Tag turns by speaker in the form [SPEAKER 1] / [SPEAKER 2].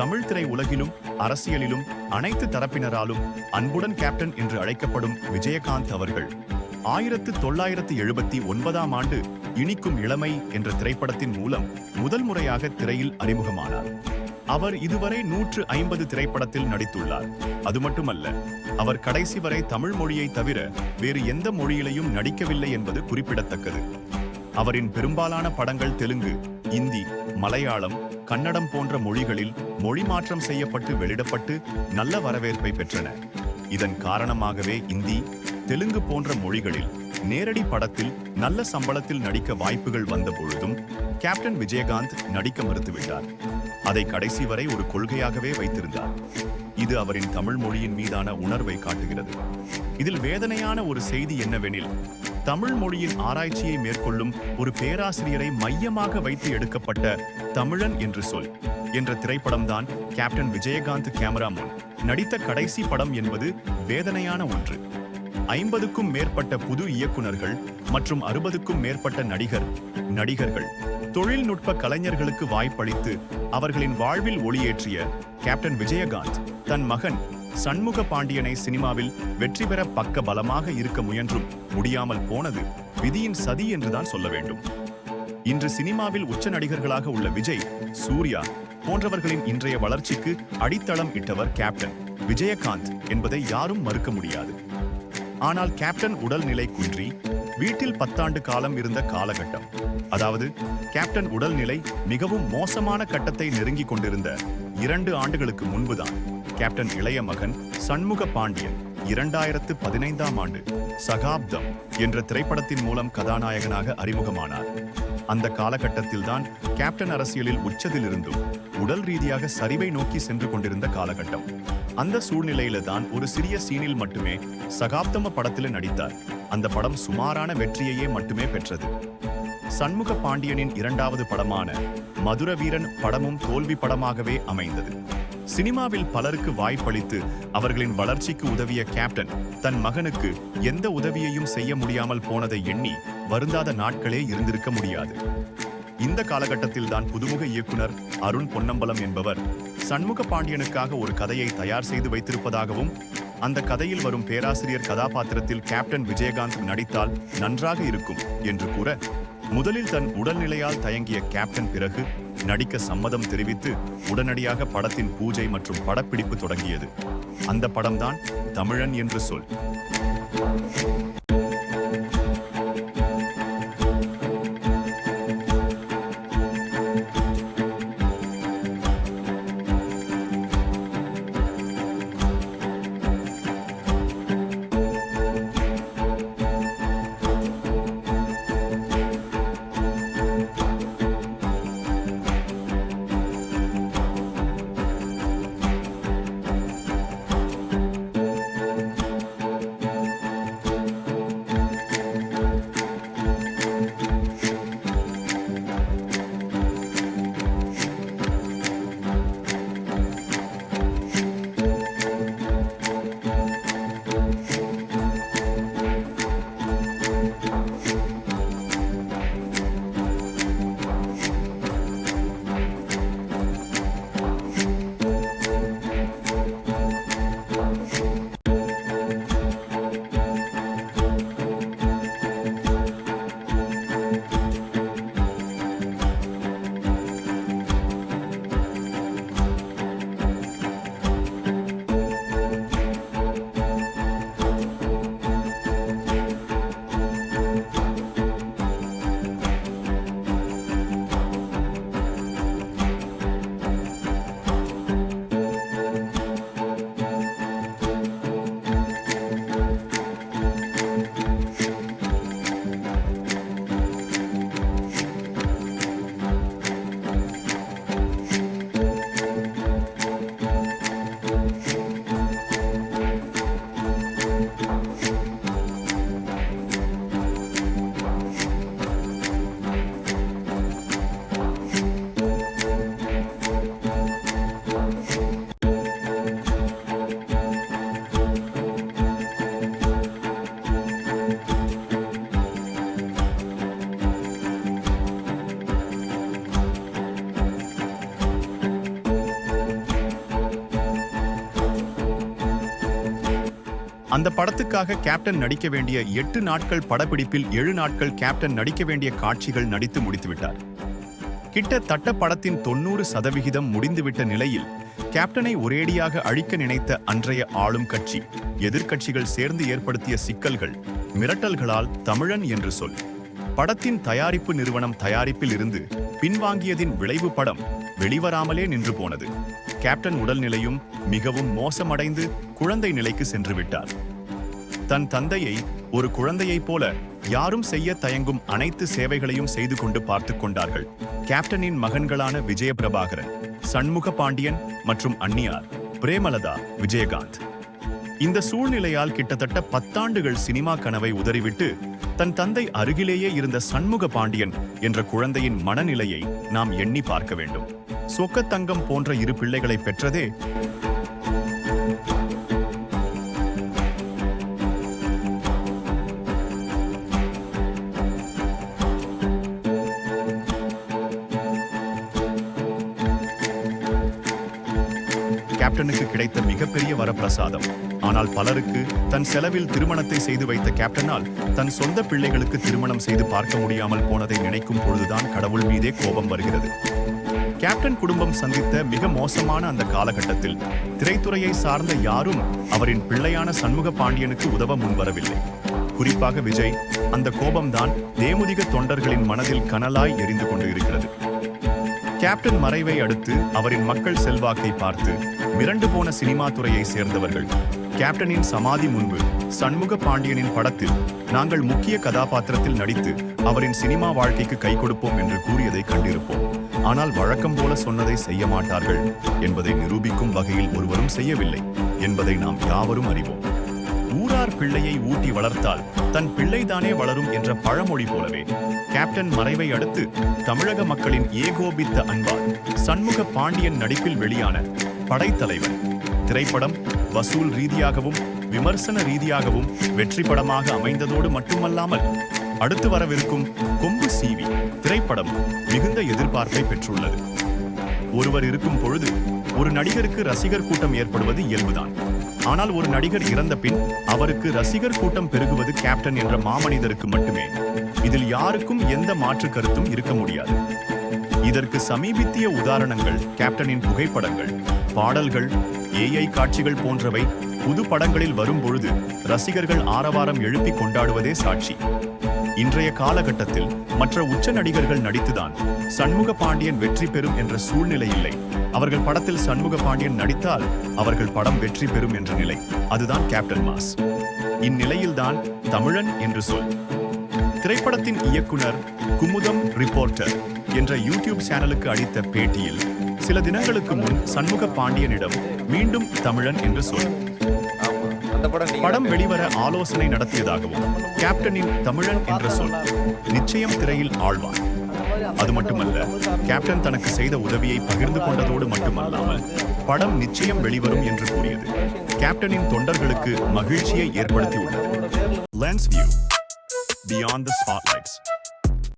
[SPEAKER 1] தமிழ் திரை உலகிலும் அரசியலிலும் அனைத்து தரப்பினராலும் அன்புடன் கேப்டன் என்று அழைக்கப்படும் விஜயகாந்த் அவர்கள். ஆயிரத்து தொள்ளாயிரத்து எழுபத்தி ஒன்பதாம் ஆண்டு இனிக்கும் இளமை என்ற திரைப்படத்தின் மூலம் முதல் முறையாக திரையில் அறிமுகமானார். அவர் இதுவரை நூற்று ஐம்பது திரைப்படத்தில் நடித்துள்ளார். அது மட்டுமல்ல அவர் கடைசி வரை தமிழ் மொழியை தவிர வேறு எந்த மொழியிலையும் நடிக்கவில்லை என்பது குறிப்பிடத்தக்கது. அவரின் பெரும்பாலான படங்கள் தெலுங்கு இந்தி மலையாளம் கன்னடம் போன்ற மொழிகளில் மொழி மாற்றம் செய்யப்பட்டு வெளியிடப்பட்டு நல்ல வரவேற்பை பெற்றன. இதன் காரணமாகவே இந்தி தெலுங்கு போன்ற மொழிகளில் நேரடி படத்தில் நல்ல சம்பளத்தில் நடிக்க வாய்ப்புகள் வந்த பொழுதும் கேப்டன் விஜயகாந்த் நடிக்க மறுத்துவிட்டார். அதை கடைசி வரை ஒரு கொள்கையாகவே வைத்திருந்தார். இது அவரின் தமிழ் மொழியின் மீதான உணர்வை காட்டுகிறது. இதில் வேதனையான ஒரு செய்தி என்னவெனில் தமிழ் மொழியின் ஆராய்ச்சியை மேற்கொள்ளும் ஒரு பேராசிரியரை மையமாக வைத்து எடுக்கப்பட்ட தமிழன் என்று சொல் என்ற திரைப்படம்தான் கேப்டன் விஜயகாந்த் கேமரா முன் நடித்த கடைசி படம் என்பது வேதனையான ஒன்று. ஐம்பதுக்கும் மேற்பட்ட புது இயக்குனர்கள் மற்றும் அறுபதுக்கும் மேற்பட்ட நடிகர் நடிகர்கள் தொழில்நுட்ப கலைஞர்களுக்கு வாய்ப்பளித்து அவர்களின் வாழ்வில் ஒளியேற்றிய கேப்டன் விஜயகாந்த் தன் மகன் சண்முக பாண்டியனை சினிமாவில் வெற்றி பெற பக்க பலமாக இருக்க முயன்றும் முடியாமல் போனது விதியின் சதி என்றுதான் சொல்ல வேண்டும். இன்று சினிமாவில் உச்ச நடிகர்களாக உள்ள விஜய் சூர்யா போன்றவர்களின் இன்றைய வளர்ச்சிக்கு அடித்தளம் இட்டவர் கேப்டன் விஜயகாந்த் என்பதை யாரும் மறுக்க முடியாது. ஆனால் கேப்டன் உடல்நிலை குன்றி வீட்டில் பத்தாண்டு காலம் இருந்த காலகட்டம். அதாவது கேப்டன் உடல்நிலை மிகவும் மோசமான கட்டத்தை நெருங்கிக் கொண்டிருந்த இரண்டு ஆண்டுகளுக்கு முன்புதான் கேப்டன் இளைய மகன் சண்முக பாண்டியன் இரண்டாயிரத்து பதினைந்தாம் ஆண்டு சகாப்தம் என்ற திரைப்படத்தின் மூலம் கதாநாயகனாக அறிமுகமானார். அந்த காலகட்டத்தில்தான் கேப்டன் அரசியலில் உச்சத்தில் இருந்தும் உடல் ரீதியாக சரிவை நோக்கி சென்று கொண்டிருந்த காலகட்டம். அந்த சூழ்நிலையில தான் ஒரு சிறிய சீனில் மட்டுமே சகாப்தம படத்தில் நடித்தார். அந்த படம் சுமாரான வெற்றியையே மட்டுமே பெற்றது. சண்முக பாண்டியனின் இரண்டாவது படமான மதுர வீரன் படமும் தோல்வி படமாகவே அமைந்தது. சினிமாவில் பலருக்கு வாய்ப்பளித்து அவர்களின் வளர்ச்சிக்கு உதவிய கேப்டன் தன் மகனுக்கு எந்த உதவியையும் செய்ய முடியாமல் போனதை எண்ணி வருந்தாத நாட்களே இருந்திருக்க முடியாது. இந்த காலகட்டத்தில் தான் புதுமுக இயக்குனர் அருண் பொன்னம்பலம் என்பவர் சண்முக பாண்டியனுக்காக ஒரு கதையை தயார் செய்து வைத்திருப்பதாகவும் அந்த கதையில் வரும் பேராசிரியர் கதாபாத்திரத்தில் கேப்டன் விஜயகாந்த் நடித்தால் நன்றாக இருக்கும் என்று கூற முதலில் தன் உடல்நிலையால் தயங்கிய கேப்டன் பிறகு நடிக்க சம்மதம் தெரிவித்து உடனடியாக படத்தின் பூஜை மற்றும் படப்பிடிப்பு தொடங்கியது. அந்த படம்தான் தமிழன் என்று சொல். அந்த படத்துக்காக கேப்டன் நடிக்க வேண்டிய எட்டு நாட்கள் படப்பிடிப்பில் ஏழு நாட்கள் கேப்டன் நடிக்க வேண்டிய காட்சிகள் நடித்து முடித்துவிட்டார். கிட்டத்தட்ட படத்தின் தொண்ணூறு சதவிகிதம் முடிந்துவிட்ட நிலையில் கேப்டனை ஒரேடியாக அழிக்க நினைத்த அன்றைய ஆளும் கட்சி எதிர்க்கட்சிகள் சேர்ந்து ஏற்படுத்திய சிக்கல்கள் மிரட்டல்களால் தமிழன் என்று சொல். படத்தின் தயாரிப்பு நிறுவனம் தயாரிப்பில் இருந்து பின்வாங்கியதின் விளைவு படம் வெளிவராமலே நின்று போனது. கேப்டன் உடல்நிலையும் மிகவும் மோசமடைந்து குழந்தை நிலைக்கு சென்று விட்டார். தன் தந்தையை ஒரு குழந்தையைப் போல யாரும் செய்ய தயங்கும் அனைத்து சேவைகளையும் செய்து கொண்டு பார்த்து கொண்டார்கள். கேப்டனின் மகன்களான விஜயபிரபாகரன் சண்முக பாண்டியன் மற்றும் அன்னியார் பிரேமலதா விஜயகாந்த். இந்த சூழ்நிலையால் கிட்டத்தட்ட பத்தாண்டுகள் சினிமா கனவை உதறிவிட்டு தன் தந்தை அருகிலேயே இருந்த சண்முக பாண்டியன் என்ற குழந்தையின் மனநிலையை நாம் எண்ணி பார்க்க வேண்டும். சொக்கத்தங்கம் போன்ற இரு பிள்ளைகளை பெற்றதே கேப்டனுக்கு கிடைத்த மிகப்பெரிய வரப்பிரசாதம். ஆனால் பலருக்கு தன் செலவில் திருமணத்தை செய்து வைத்த கேப்டனால் தன் சொந்த பிள்ளைகளுக்கு திருமணம் செய்து பார்க்க முடியாமல் போனதை நினைக்கும் பொழுதுதான் கடவுள் மீதே கோபம் வருகிறது. கேப்டன் குடும்பம் சந்தித்த மிக மோசமான அந்த காலகட்டத்தில் திரைத்துறையை சார்ந்த யாரும் அவரின் பிள்ளையான சண்முக பாண்டியனுக்கு உதவ முன்வரவில்லை. குறிப்பாக விஜய் அந்த கோபம்தான் தேமுதிக தொண்டர்களின் மனதில் கனலாய் எரிந்து கொண்டு இருக்கிறது கேப்டன் மறைவை அடுத்து அவரின் மக்கள் செல்வாக்கை பார்த்து மிரண்டு போன சினிமா துறையை சேர்ந்தவர்கள் கேப்டனின் சமாதி முன்பு சண்முக பாண்டியனின் படத்தில் நாங்கள் முக்கிய கதாபாத்திரத்தில் நடித்து அவரின் சினிமா வாழ்க்கைக்கு கை கொடுப்போம் என்று கூறியதை கண்டிருப்போம். ஆனால் வழக்கம் போல சொன்னதை செய்ய மாட்டார்கள் என்பதை நிரூபிக்கும் வகையில் ஒருவரும் செய்யவில்லை என்பதை நாம் யாவரும் அறிவோம். ஊரார் பிள்ளையை ஊட்டி வளர்த்தால் தன் பிள்ளைதானே வளரும் என்ற பழமொழி போலவே கேப்டன் மறைவை அடுத்து தமிழக மக்களின் ஏகோபித்த அன்பால் சண்முக பாண்டியன் நடிப்பில் வெளியான படைத்தலைவர் திரைப்படம் வசூல் ரீதியாகவும் விமர்சன ரீதியாகவும் வெற்றி படமாக அமைந்ததோடு மட்டுமல்லாமல் அடுத்து வரவிருக்கும் கொம்பு சீவி திரைப்படம் மிகுந்த எதிர்பார்ப்பை பெற்றுள்ளது. ஒருவர் இருக்கும் பொழுது ஒரு நடிகருக்கு ரசிகர் கூட்டம் ஏற்படுவது இயல்புதான். ஆனால் ஒரு நடிகர் இறந்த பின் அவருக்கு ரசிகர் கூட்டம் பெருகுவது கேப்டன் என்ற மாமனிதருக்கு மட்டுமே. இதில் யாருக்கும் எந்த மாற்று கருத்தும் இருக்க முடியாது. இதற்கு சமீபித்திய உதாரணங்கள் கேப்டனின் புகைப்படங்கள் பாடல்கள் ஏஐ காட்சிகள் போன்றவை புது படங்களில் வரும்பொழுது ரசிகர்கள் ஆரவாரம் எழுப்பி கொண்டாடுவதே சாட்சி. இன்றைய காலகட்டத்தில் மற்ற உச்ச நடிகர்கள் நடித்துதான் சண்முக பாண்டியன் வெற்றி பெறும் என்ற சூழ்நிலை இல்லை. அவர்கள் படத்தில் சண்முக பாண்டியன் நடித்தால் அவர்கள் படம் வெற்றி பெறும் என்ற நிலை. அதுதான் கேப்டன் மாஸ். இந்நிலையில்தான் தமிழன் என்று சொல். திரைப்படத்தின் இயக்குனர் குமுதம் ரிப்போர்ட்டர் என்ற யூடியூப் சேனலுக்கு அளித்த பேட்டியில் சில தினங்களுக்கு முன் சண்முக பாண்டியனிடம் மீண்டும் தமிழன் என்று சொல்.
[SPEAKER 2] படம்
[SPEAKER 1] படம் வெளிவர ஆலோசனை நடத்தியதாகவும் கேப்டனின் தமிழன் என்ற சொல் நிச்சயம் திரையில் ஆழ்வார் அது மட்டுமல்ல கேப்டன் தனக்கு செய்த உதவியை பகிர்ந்து கொண்டதோடு மட்டுமல்லாமல் படம் நிச்சயம் வெளிவரும் என்று கூறியது. கேப்டனின் தொண்டர்களுக்கு மகிழ்ச்சியை ஏற்படுத்தியுள்ளது. Lens view beyond the spotlights